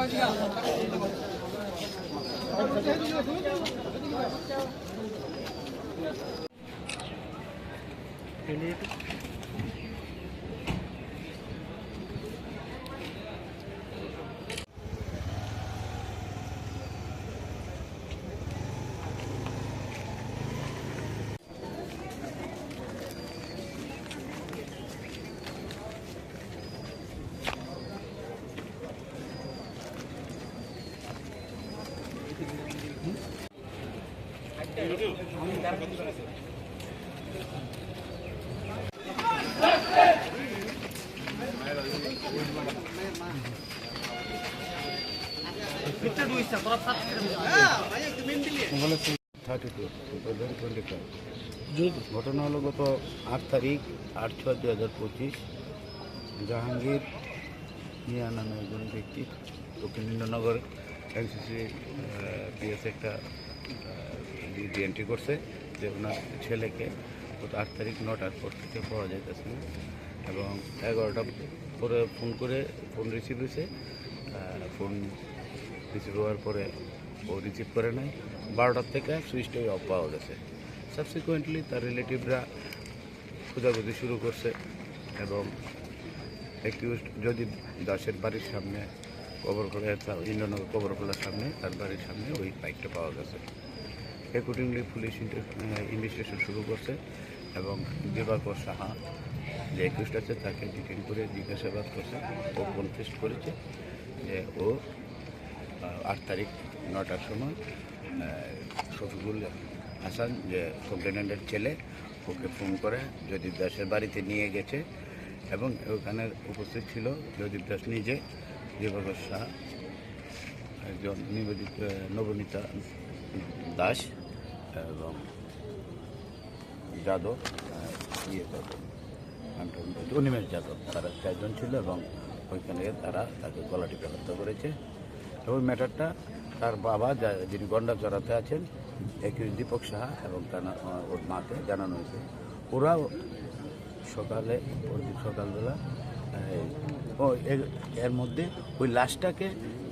Thirty two ঘটনা হলো গত আট তারিখ, আট ছয় দু হাজার পঁচিশ। জাহাঙ্গীর মিয়া নামে একজন ব্যক্তি দক্ষিণেন্দ্রনগর এনসিসি পিএস একটা ডিউটি এন্ট্রি করছে যে ওনার ছেলেকে গত আট তারিখ নটার পর থেকে পাওয়া যাইতেছে না। এবং এগারোটা পরে ফোন করে ফোন রিসিভ হয়েছে ফোন রিসিভ হওয়ার পরে ও রিসিভ করে নাই। বারোটার থেকে সুইচটাই অফ পাওয়া গেছে। সাবসিকুয়েন্টলি তার রিলেটিভরা খোঁজাখুঁজি শুরু করছে এবং একিউজ যদি দাসের বাড়ির সামনে কবর করে ইন্দ্রনগর কবর খোলার সামনে, তার বাড়ির সামনে ওই বাইকটা পাওয়া গেছে। অ্যাকর্ডিংলি পুলিশ ইনভেস্টিগেশন শুরু করছে এবং দিবাকর সাহা যে একুশটা আছে, তাকে ডিটেন করে জিজ্ঞাসাবাদ করছে ও কনফেস্ট করেছে যে ও আট তারিখ নটার সময় শফিকুল হাসান যে কমপ্লেনেন্টের ছেলে, ওকে ফোন করে জয়দীপ দাসের বাড়িতে নিয়ে গেছে এবং ওখানে উপস্থিত ছিল জয়দীপ দাস নিজে। দিবাকর শাহ একজন নিবেদিত, নবনীতা দাস এবং যাদব ইয়ে যাদব অনিমেষ যাদব, তারা চারজন ছিল এবং ওইখানে তারা তাকে গলা টিপে হত্যা করেছে। এবং ম্যাটারটা তার বাবা যিনি গন্ডা চড়াতে আছেন একই দীপক সাহা এবং তার ওর মাকে জানানো হয়েছে। ওরা সকালে সকালবেলা এর- মধ্যে ওই লাশটাকে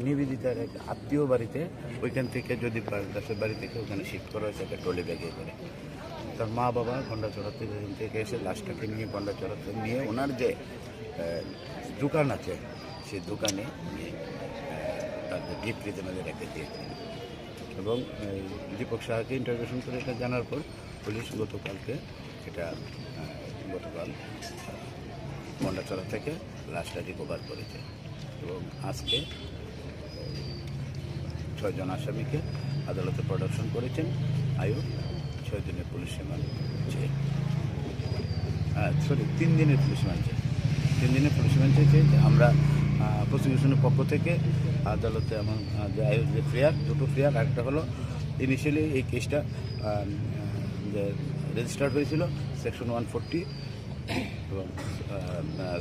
নিবেদিতার এক আত্মীয় বাড়িতে, ওইখান থেকে যদি দাসের বাড়ি থেকে ওখানে শিফট করা হয়েছে একটা ট্রলি ব্যাগে করে। তার মা বাবা গন্ডা চড়াতে ওখান থেকে এসে লাশটাকে নিয়ে গন্ডা চড়াতে নিয়ে ওনার যে দোকান আছে, সেই দোকানে নিয়ে তাদের বিপরীতে নজর রেখে দিয়েছে এবং দীপক শাহকে ইন্টারভিউশন করে এটা জানার পর পুলিশ গতকালকে এটা গতকাল মন্ডাচড়া থেকে লাশটা রিকভার করেছে। এবং আজকে ছয়জন আসামিকে আদালতে প্রোডাকশন করেছেন। আয়ু ছয় দিনের পুলিশ রিমান্ড চেয়ে। সরি তিন দিনের পুলিশ রিমান্ড চেয়ে। তিন দিনের পুলিশ রিমান্ড চেয়েছে যে আমরা প্রসিকিউশনের পক্ষ থেকে আদালতে আমার যে আয়ু যে ফ্রেয়ার দুটো ফ্রেয়ার একটা হলো ইনিশিয়ালি এই কেসটা যে রেজিস্টার্ড হয়েছিল সেকশন ওয়ান ফোরটি এবং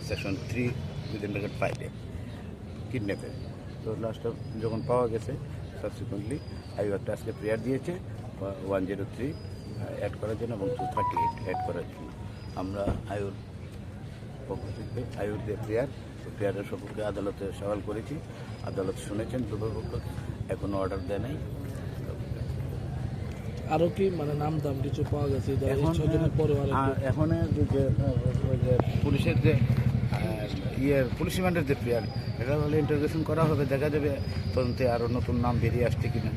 সেকশন থ্রি উইদিন ব্র্যাকেট ফাইভে কিডন্যাপের তো লাস্টটা যখন পাওয়া গেছে সাবসিকুয়েন্টলি আইও একটা আজকে প্রেয়ার দিয়েছে ওয়ান জিরো থ্রি অ্যাড করার জন্য এবং টু থার্টি এইট অ্যাড করার জন্য। আমরা আয়ুর পক্ষ থেকে আয়ুর যে প্রেয়ার প্রেয়ারের সম্পর্কে আদালতে সওয়াল করেছি। আদালত শুনেছেন দুর্ভাগ্য এখনও অর্ডার দেয় নাই। আরও কি মানে নাম দাম কিছু পাওয়া গেছে এখন যে পুলিশের যে ইয়ে পুলিশ রিমান্ডের যে প্লেয়ার এটা হলে ইন্টারভিউশন করা হবে দেখা যাবে তদন্তে আরও নতুন নাম বেরিয়ে আসছে কিনা।